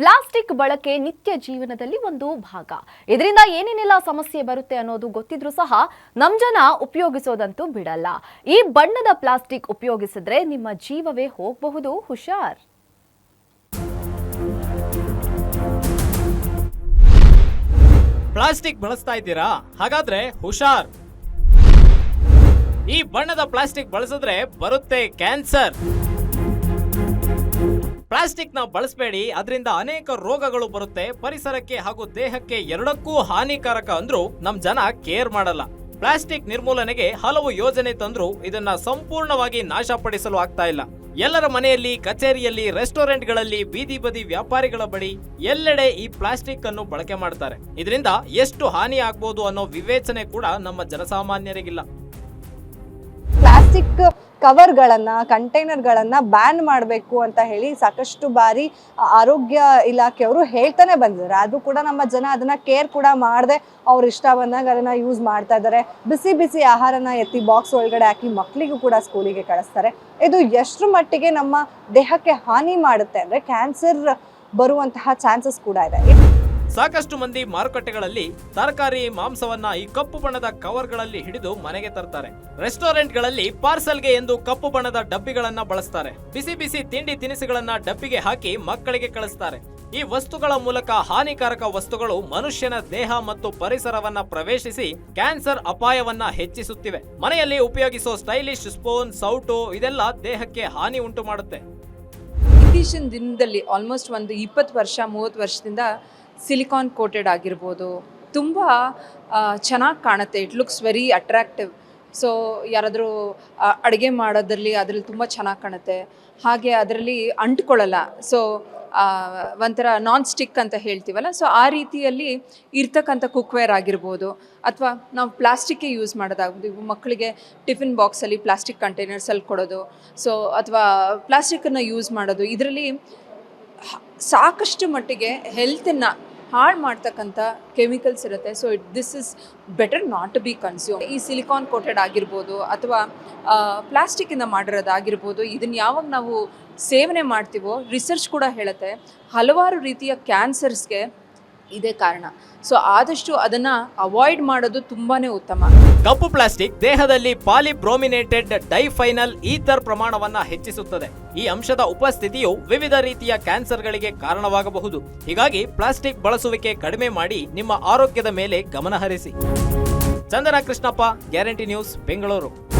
Plastic ಬಳಕೆ ನಿತ್ಯ ಜೀವನದಲ್ಲಿ ಒಂದು ಭಾಗ. ಇದರಿಂದ ಏನೇನೆಲ್ಲ ಸಮಸ್ಯೆ ಬರುತ್ತೆ ಅನ್ನೋದು ಗೊತ್ತಿದ್ರೂ ಸಹ ನಮ್ ಜನ ಉಪಯೋಗಿಸೋದಂತೂ ಬಿಡಲ್ಲ. ಈ ಬಣ್ಣದ ಪ್ಲಾಸ್ಟಿಕ್ ಉಪಯೋಗಿಸಿದ್ರೆ ನಿಮ್ಮ ಜೀವವೇ ಹೋಗಬಹುದು. ಹುಷಾರ್. ಪ್ಲಾಸ್ಟಿಕ್ ಬಳಸ್ತಾ ಇದ್ದೀರಾ? ಹಾಗಾದ್ರೆ ಹುಷಾರ್. ಈ ಬಣ್ಣದ ಪ್ಲಾಸ್ಟಿಕ್ ಬಳಸಿದ್ರೆ ಬರುತ್ತೆ ಕ್ಯಾನ್ಸರ್. ಪ್ಲಾಸ್ಟಿಕ್ನ ಬಳಸಬೇಡಿ, ಅದರಿಂದ ಅನೇಕ ರೋಗಗಳು ಬರುತ್ತೆ. ಪರಿಸರಕ್ಕೆ ಹಾಗೂ ದೇಹಕ್ಕೆ ಎರಡಕ್ಕೂ ಹಾನಿಕಾರಕ ಅಂದ್ರೂ ನಮ್ ಜನ ಕೇರ್ ಮಾಡಲ್ಲ. ಪ್ಲಾಸ್ಟಿಕ್ ನಿರ್ಮೂಲನೆಗೆ ಹಲವು ಯೋಜನೆ ತಂದ್ರು ಇದನ್ನ ಸಂಪೂರ್ಣವಾಗಿ ನಾಶಪಡಿಸಲು ಆಗ್ತಾ ಇಲ್ಲ. ಎಲ್ಲರ ಮನೆಯಲ್ಲಿ, ಕಚೇರಿಯಲ್ಲಿ, ರೆಸ್ಟೋರೆಂಟ್ಗಳಲ್ಲಿ, ಬೀದಿ ಬದಿ ವ್ಯಾಪಾರಿಗಳ ಬಳಿ ಎಲ್ಲೆಡೆ ಈ ಪ್ಲಾಸ್ಟಿಕ್ ಅನ್ನು ಬಳಕೆ ಮಾಡ್ತಾರೆ. ಇದರಿಂದ ಎಷ್ಟು ಹಾನಿ ಆಗ್ಬೋದು ಅನ್ನೋ ವಿವೇಚನೆ ಕೂಡ ನಮ್ಮ ಜನಸಾಮಾನ್ಯರಿಗಿಲ್ಲ. ಪ್ಲಾಸ್ಟಿಕ್ ಕವರ್ಗಳನ್ನ ಕಂಟೈನರ್ಗಳನ್ನು ಬ್ಯಾನ್ ಮಾಡಬೇಕು ಅಂತ ಹೇಳಿ ಸಾಕಷ್ಟು ಬಾರಿ ಆರೋಗ್ಯ ಇಲಾಖೆಯವರು ಹೇಳ್ತಾನೆ ಬಂದಿದ್ದಾರೆ. ಆದ್ರೂ ಕೂಡ ನಮ್ಮ ಜನ ಅದನ್ನ ಕೇರ್ ಕೂಡ ಮಾಡದೆ ಅವ್ರ ಇಷ್ಟ ಬಂದಾಗ ಅದನ್ನ ಯೂಸ್ ಮಾಡ್ತಾ ಇದ್ದಾರೆ. ಬಿಸಿ ಬಿಸಿ ಆಹಾರನ ಎತ್ತಿ ಬಾಕ್ಸ್ ಒಳಗಡೆ ಹಾಕಿ ಮಕ್ಕಳಿಗೂ ಕೂಡ ಸ್ಕೂಲಿಗೆ ಕಳಿಸ್ತಾರೆ. ಇದು ಎಷ್ಟರ ಮಟ್ಟಿಗೆ ನಮ್ಮ ದೇಹಕ್ಕೆ ಹಾನಿ ಮಾಡುತ್ತೆ ಅಂದ್ರೆ ಕ್ಯಾನ್ಸರ್ ಬರುವಂತಹ ಚಾನ್ಸಸ್ ಕೂಡ ಇದೆ. ಸಾಕಷ್ಟು ಮಂದಿ ಮಾರುಕಟ್ಟೆಗಳಲ್ಲಿ ತರಕಾರಿ, ಮಾಂಸವನ್ನ ಈ ಕಪ್ಪು ಬಣ್ಣದ ಕವರ್ಗಳಲ್ಲಿ ಹಿಡಿದು ಮನೆಗೆ ತರ್ತಾರೆ. ರೆಸ್ಟೋರೆಂಟ್ಗಳಲ್ಲಿ ಪಾರ್ಸಲ್ಗೆ ಎಂದು ಕಪ್ಪು ಬಣ್ಣದ ಡಬ್ಬಿಗಳನ್ನ ಬಳಸ್ತಾರೆ. ಬಿಸಿ ಬಿಸಿ ತಿಂಡಿ ತಿನಿಸುಗಳನ್ನ ಡಬ್ಬಿಗೆ ಹಾಕಿ ಮಕ್ಕಳಿಗೆ ಕಳಿಸ್ತಾರೆ. ಈ ವಸ್ತುಗಳ ಮೂಲಕ ಹಾನಿಕಾರಕ ವಸ್ತುಗಳು ಮನುಷ್ಯನ ದೇಹ ಮತ್ತು ಪರಿಸರವನ್ನ ಪ್ರವೇಶಿಸಿ ಕ್ಯಾನ್ಸರ್ ಅಪಾಯವನ್ನ ಹೆಚ್ಚಿಸುತ್ತಿವೆ. ಮನೆಯಲ್ಲಿ ಉಪಯೋಗಿಸೋ ಸ್ಟೈಲಿಶ್ ಸ್ಪೂನ್, ಸೌಟು ಇದೆಲ್ಲ ದೇಹಕ್ಕೆ ಹಾನಿ ಉಂಟು ಮಾಡುತ್ತೆ ಇತ್ತೀಚಿನ ದಿನದಲ್ಲಿ ಆಲ್ಮೋಸ್ಟ್ ಒಂದು ಇಪ್ಪತ್ತು ವರ್ಷ, ಮೂವತ್ತು ವರ್ಷದಿಂದ ಸಿಲಿಕಾನ್ ಕೋಟೆಡ್ ಆಗಿರ್ಬೋದು, ತುಂಬ ಚೆನ್ನಾಗಿ ಕಾಣುತ್ತೆ. It looks very attractive so ಯಾರಾದರೂ ಅಡುಗೆ ಮಾಡೋದ್ರಲ್ಲಿ ಅದರಲ್ಲಿ ತುಂಬ ಚೆನ್ನಾಗಿ ಕಾಣುತ್ತೆ. ಹಾಗೆ ಅದರಲ್ಲಿ ಅಂಟ್ಕೊಳ್ಳಲ್ಲ. ಸೊ ಒಂಥರ ನಾನ್ ಸ್ಟಿಕ್ ಅಂತ ಹೇಳ್ತೀವಲ್ಲ? ಸೊ ಆ ರೀತಿಯಲ್ಲಿ ಇರ್ತಕ್ಕಂಥ ಕುಕ್ವೇರ್ ಆಗಿರ್ಬೋದು. ಅಥವಾ ನಾವು ಪ್ಲಾಸ್ಟಿಕ್ಕೇ ಯೂಸ್ ಮಾಡೋದಾಗ್ಬೋದು. ಮಕ್ಕಳಿಗೆ ಟಿಫಿನ್ ಬಾಕ್ಸಲ್ಲಿ ಪ್ಲಾಸ್ಟಿಕ್ ಕಂಟೈನರ್ಸಲ್ಲಿ ಕೊಡೋದು. ಸೊ ಅಥವಾ ಪ್ಲಾಸ್ಟಿಕ್ಕನ್ನು ಯೂಸ್ ಮಾಡೋದು. ಇದರಲ್ಲಿ ಸಾಕಷ್ಟು ಮಟ್ಟಿಗೆ ಹೆಲ್ತನ್ನು ಹಾಳು ಮಾಡ್ತಕ್ಕಂಥ ಕೆಮಿಕಲ್ಸ್ ಇರುತ್ತೆ. So it this is better not to be consume ಈ ಸಿಲಿಕಾನ್ ಕೋಟೆಡ್ ಆಗಿರ್ಬೋದು ಅಥವಾ ಪ್ಲಾಸ್ಟಿಕ್ಕಿಂದ ಮಾಡಿರೋದಾಗಿರ್ಬೋದು ಇದನ್ನು ಯಾವಾಗ ನಾವು ಸೇವನೆ ಮಾಡ್ತೀವೋ ರಿಸರ್ಚ್ ಕೂಡ ಹೇಳುತ್ತೆ. ಹಲವಾರು ರೀತಿಯ ಕ್ಯಾನ್ಸರ್ಸ್ಗೆ ಇದೇ ಕಾರಣ. ಸೊ ಆದಷ್ಟು ಅದನ್ನು ಅವಾಯ್ಡ್ ಮಾಡೋದು ತುಂಬಾ ಉತ್ತಮ. ಕಪ್ಪು ಪ್ಲಾಸ್ಟಿಕ್ ದೇಹದಲ್ಲಿ ಪಾಲಿಬ್ರೋಮಿನೇಟೆಡ್ ಡೈಫೈನಲ್ ಈಥರ್ ಪ್ರಮಾಣವನ್ನ ಹೆಚ್ಚಿಸುತ್ತದೆ. ಈ ಅಂಶದ ಉಪಸ್ಥಿತಿಯು ವಿವಿಧ ರೀತಿಯ ಕ್ಯಾನ್ಸರ್ಗಳಿಗೆ ಕಾರಣವಾಗಬಹುದು. ಹೀಗಾಗಿ ಪ್ಲಾಸ್ಟಿಕ್ ಬಳಸುವಿಕೆ ಕಡಿಮೆ ಮಾಡಿ ನಿಮ್ಮ ಆರೋಗ್ಯದ ಮೇಲೆ ಗಮನ ಹರಿಸಿ. Chandana Krishnappa guarantee news, Bengaluru.